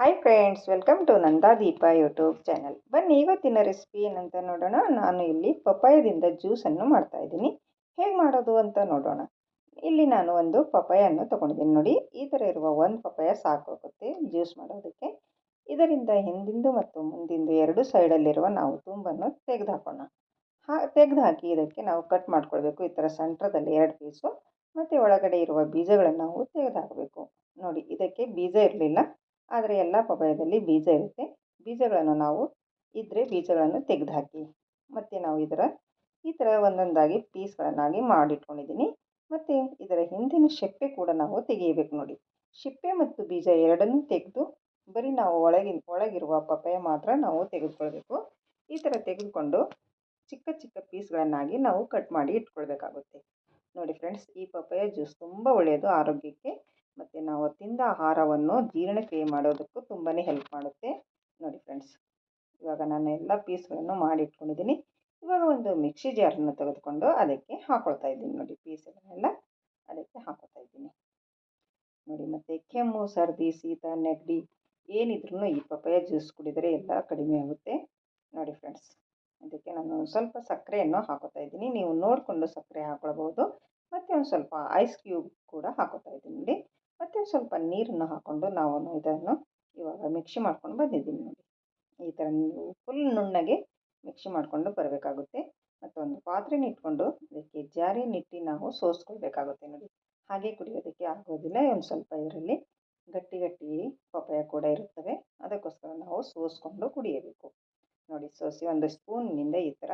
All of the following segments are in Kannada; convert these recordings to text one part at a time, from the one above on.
Hi friends welcome to Nanda Deepa YouTube channel ಬನ್ನಿ, ಇವತ್ತಿನ ರೆಸಿಪಿ ಏನಂತ ನೋಡೋಣ. ನಾನು ಇಲ್ಲಿ ಪಪಾಯದಿಂದ ಜ್ಯೂಸನ್ನು ಮಾಡ್ತಾ ಇದ್ದೀನಿ. ಹೇಗೆ ಮಾಡೋದು ಅಂತ ನೋಡೋಣ. ಇಲ್ಲಿ ನಾನು ಒಂದು ಪಪಾಯನ್ನು ತೊಗೊಂಡಿದ್ದೀನಿ. ನೋಡಿ, ಈ ಥರ ಇರುವ ಒಂದು ಪಪಾಯ ಸಾಕಾಗುತ್ತೆ ಜ್ಯೂಸ್ ಮಾಡೋದಕ್ಕೆ. ಇದರಿಂದ ಹಿಂದಿಂದು ಮತ್ತು ಮುಂದಿಂದು ಎರಡು ಸೈಡಲ್ಲಿರುವ ನಾವು ತುಂಬನ್ನು ತೆಗೆದು ಹಾಕೋಣ ಹಾ ತೆಗೆದು ಹಾಕಿ ಇದಕ್ಕೆ ನಾವು ಕಟ್ ಮಾಡ್ಕೊಳ್ಬೇಕು. ಈ ಥರ ಸೆಂಟ್ರದಲ್ಲಿ ಎರಡು ಪೀಸು ಮತ್ತು ಒಳಗಡೆ ಇರುವ ಬೀಜಗಳನ್ನು ನಾವು ತೆಗೆದು ಹಾಕಬೇಕು ನೋಡಿ, ಇದಕ್ಕೆ ಬೀಜ ಇರಲಿಲ್ಲ. ಆದರೆ ಎಲ್ಲ ಪಪಾಯದಲ್ಲಿ ಬೀಜ ಇರುತ್ತೆ. ಬೀಜಗಳನ್ನು ನಾವು ಇದ್ದರೆ ಬೀಜಗಳನ್ನು ತೆಗೆದು ಹಾಕಿ ಮತ್ತು ನಾವು ಇದರ, ಈ ಥರ ಒಂದೊಂದಾಗಿ ಪೀಸ್ಗಳನ್ನಾಗಿ ಮಾಡಿಟ್ಕೊಂಡಿದ್ದೀನಿ ಮತ್ತು ಇದರ ಹಿಂದಿನ ಸಿಪ್ಪೆ ಕೂಡ ನಾವು ತೆಗೆಯಬೇಕು ನೋಡಿ. ಸಿಪ್ಪೆ ಮತ್ತು ಬೀಜ ಎರಡನ್ನೂ ತೆಗೆದು ಬರೀ ನಾವು ಒಳಗಿನ, ಒಳಗಿರುವ ಪಪಾಯ ಮಾತ್ರ ನಾವು ತೆಗೆದುಕೊಳ್ಬೇಕು. ಈ ಥರ ತೆಗೆದುಕೊಂಡು ಚಿಕ್ಕ ಚಿಕ್ಕ ಪೀಸ್ಗಳನ್ನಾಗಿ ನಾವು ಕಟ್ ಮಾಡಿ ಇಟ್ಕೊಳ್ಬೇಕಾಗುತ್ತೆ. ನೋಡಿ ಫ್ರೆಂಡ್ಸ್ ಈ ಪಪಾಯ ಜ್ಯೂಸ್ ತುಂಬ ಒಳ್ಳೆಯದು ಆರೋಗ್ಯಕ್ಕೆ. ಮತ್ತು ನಾವು ತಿಂದ ಆಹಾರವನ್ನು ಜೀರ್ಣಕ್ರಿಯೆ ಮಾಡೋದಕ್ಕೂ ತುಂಬಾ ಹೆಲ್ಪ್ ಮಾಡುತ್ತೆ. ನೋಡಿ ಫ್ರೆಂಡ್ಸ್ ಇವಾಗ ನಾನು ಎಲ್ಲ ಪೀಸ್ಗಳನ್ನು ಮಾಡಿ ಇಟ್ಕೊಂಡಿದ್ದೀನಿ ಇವಾಗ ಒಂದು ಮಿಕ್ಸಿ ಜಾರನ್ನು ತೆಗೆದುಕೊಂಡು ಅದಕ್ಕೆ ಹಾಕೊಳ್ತಾ ಇದ್ದೀನಿ. ನೋಡಿ ಪೀಸ್ಗಳನ್ನೆಲ್ಲ ಅದಕ್ಕೆ ಹಾಕೊಳ್ತಾ ಇದ್ದೀನಿ. ನೋಡಿ ಮತ್ತು ಕೆಮ್ಮು, ಸರ್ದಿ, ಶೀತ, ನೆಗಡಿ ಏನಿದ್ರೂ ಈ ಪಪಾಯ ಜ್ಯೂಸ್ ಕುಡಿದರೆ ಎಲ್ಲ ಕಡಿಮೆ ಆಗುತ್ತೆ. ನೋಡಿ ಫ್ರೆಂಡ್ಸ್ ಅದಕ್ಕೆ ನಾನು ಸ್ವಲ್ಪ ಸಕ್ಕರೆಯನ್ನು ಹಾಕೋತಾ ಇದ್ದೀನಿ. ನೀವು ನೋಡಿಕೊಂಡು ಸಕ್ಕರೆ ಹಾಕೊಳ್ಬೋದು ಮತ್ತು ಒಂದು ಸ್ವಲ್ಪ ಐಸ್ ಕ್ಯೂಬ್ ಕೂಡ ಹಾಕೋತಾ ಇದ್ದೀನಿ. ನೋಡಿ ಮತ್ತು ಸ್ವಲ್ಪ ನೀರನ್ನು ಹಾಕ್ಕೊಂಡು ನಾವು ಇದನ್ನು ಇವಾಗ ಮಿಕ್ಸಿ ಮಾಡ್ಕೊಂಡು ಬಂದಿದ್ದೀನಿ ನೋಡಿ. ಈ ಥರ ನೀವು ಫುಲ್ ನುಣ್ಣಗೆ ಮಿಕ್ಸಿ ಮಾಡಿಕೊಂಡು ಬರಬೇಕಾಗುತ್ತೆ. ಮತ್ತು ಒಂದು ಪಾತ್ರೆನ ಇಟ್ಕೊಂಡು ಅದಕ್ಕೆ ಜಾರಿನಿಟ್ಟು ನಾವು ಸೋಸ್ಕೊಳ್ಬೇಕಾಗುತ್ತೆ ನೋಡಿ. ಹಾಗೆ ಕುಡಿಯೋದಕ್ಕೆ ಆಗೋದಿಲ್ಲ, ಒಂದು ಸ್ವಲ್ಪ ಇದರಲ್ಲಿ ಗಟ್ಟಿ ಗಟ್ಟಿ ಪಪಾಯ ಕೂಡ ಇರುತ್ತವೆ. ಅದಕ್ಕೋಸ್ಕರ ನಾವು ಸೋಸ್ಕೊಂಡು ಕುಡಿಯಬೇಕು. ನೋಡಿ, ಸೋಸಿ ಒಂದು ಸ್ಪೂನ್ನಿಂದ ಈ ಥರ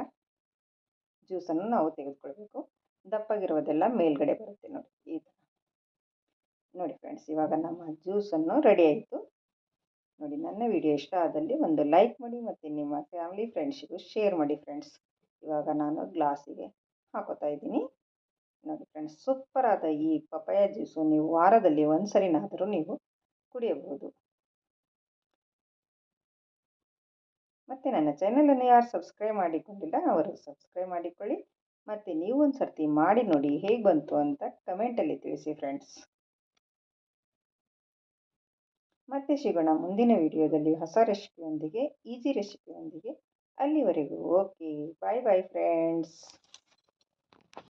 ಜ್ಯೂಸನ್ನು ನಾವು ತೆಗೆದುಕೊಳ್ಬೇಕು. ದಪ್ಪಗಿರೋದೆಲ್ಲ ಮೇಲ್ಗಡೆ ಬರುತ್ತೆ ನೋಡಿ, ಈ ಥರ ನೋಡಿ ಫ್ರೆಂಡ್ಸ್ ಇವಾಗ ನಮ್ಮ ಜ್ಯೂಸನ್ನು ರೆಡಿ ಆಯಿತು. ನೋಡಿ, ನನ್ನ ವಿಡಿಯೋ ಇಷ್ಟ ಆದಲ್ಲಿ ಒಂದು ಲೈಕ್ ಮಾಡಿ ಮತ್ತು ನಿಮ್ಮ ಫ್ಯಾಮಿಲಿ ಫ್ರೆಂಡ್ಸಿಗೂ ಶೇರ್ ಮಾಡಿ ಫ್ರೆಂಡ್ಸ್ ಇವಾಗ ನಾನು ಗ್ಲಾಸಿಗೆ ಹಾಕೋತಾ ಇದ್ದೀನಿ. ನೋಡಿ ಫ್ರೆಂಡ್ಸ್ ಸೂಪರಾದ ಈ ಪಪಾಯ ಜ್ಯೂಸು ನೀವು ವಾರದಲ್ಲಿ ಒಂದು ಸರಿನಾದರೂ ನೀವು ಕುಡಿಯಬಹುದು. ಮತ್ತು ನನ್ನ ಚಾನಲನ್ನು ಯಾರು ಸಬ್ಸ್ಕ್ರೈಬ್ ಮಾಡಿಕೊಂಡಿಲ್ಲ, ಅವರು ಸಬ್ಸ್ಕ್ರೈಬ್ ಮಾಡಿಕೊಳ್ಳಿ. ಮತ್ತು ನೀವು ಒಂದು ಸರ್ತಿ ಮಾಡಿ ನೋಡಿ ಹೇಗೆ ಬಂತು ಅಂತ ಕಮೆಂಟಲ್ಲಿ ತಿಳಿಸಿ ಫ್ರೆಂಡ್ಸ್ ಮತ್ತೆ ಸಿಗೋಣ ಮುಂದಿನ ವಿಡಿಯೋದಲ್ಲಿ ಹೊಸ ರೆಸಿಪಿಯೊಂದಿಗೆ ಈಸಿ ರೆಸಿಪಿಯೊಂದಿಗೆ ಅಲ್ಲಿವರೆಗೂ ಓಕೆ ಬಾಯ್ ಬಾಯ್ ಫ್ರೆಂಡ್ಸ್